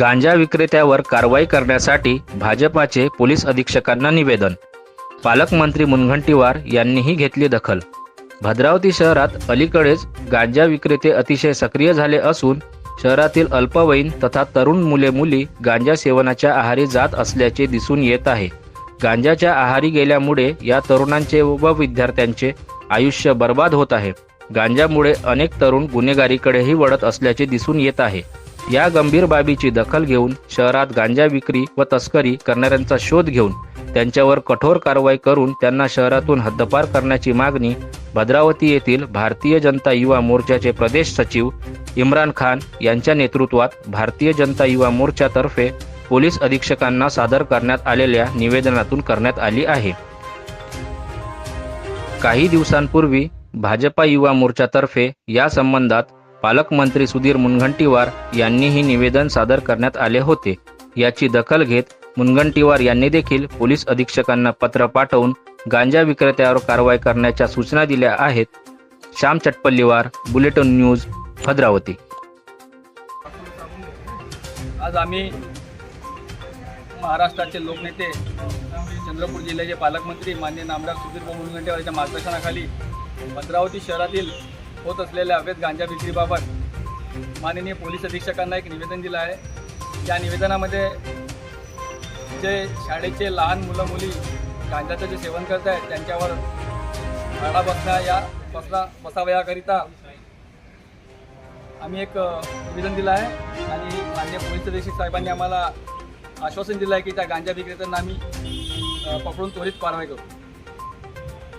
गांजा विक्रेत्यावर कारवाई करण्यासाठी भाजपाचे पोलीस अधीक्षकांना निवेदन. पालकमंत्री मुनगंटीवार यांनीही घेतली दखल. भद्रावती शहरात अलीकडेच गांजा विक्रेते अतिशय सक्रिय झाले असून शहरातील अल्पवयीन तथा तरुण मुले मुली गांजा सेवनाच्या आहारी जात असल्याचे दिसून येत आहे. गांजाच्या आहारी गेल्यामुळे या तरुणांचे व विद्यार्थ्यांचे आयुष्य बर्बाद होत आहे. गांजामुळे अनेक तरुण गुन्हेगारीकडेही वळत असल्याचे दिसून येत आहे. या गंभीर बाबीची दखल घेऊन शहरात गांजा विक्री व तस्करी करणाऱ्यांचा शोध घेऊन त्यांच्यावर कठोर कारवाई करून त्यांना शहरातून हद्दपार करण्याची मागणी भद्रावती येथील भारतीय जनता युवा मोर्चाचे प्रदेश सचिव इम्रान खान यांच्या नेतृत्वात भारतीय जनता युवा मोर्चातर्फे पोलीस अधीक्षकांना सादर करण्यात आलेल्या निवेदनातून करण्यात आली आहे. काही दिवसांपूर्वी भाजपा युवा मोर्चातर्फे या संबंधात पालकमंत्री सुधीर मुनगंटीवार यांनीही निवेदन सादर करण्यात आले होते. याची दखल घेत मुनगंटीवार यांनी देखील पोलीस अधीक्षकांना पत्र पाठवून गांजा विक्रेत्यावर कारवाई करण्याच्या सूचना दिल्या आहेत. Shyam Chatpalliwar bulletin news Bhadravati. आज आम्ही महाराष्ट्राचे लोकनेते चंद्रपूर जिल्ह्याचे पालकमंत्री मान्य नामदार सुधीर मुनगंटीवार यांच्या मार्गदर्शनाखाली भद्रावती शहरातील होत असलेल्या अवैध गांजा विक्रीबाबत माननीय पोलीस अधीक्षकांना एक निवेदन दिलं आहे. या निवेदनामध्ये जे शाळेचे लहान मुलं मुली गांजाचं जे सेवन करत आहेत त्यांच्यावर आळा बसण्या या बसला बसावा याकरिता आम्ही एक निवेदन दिलं आहे. आणि मान्य पोलीस अधीक्षक साहेबांनी आम्हाला आश्वासन दिलं आहे की त्या गांजा विक्रेत्यांना आम्ही पकडून त्वरित कारवाई करू.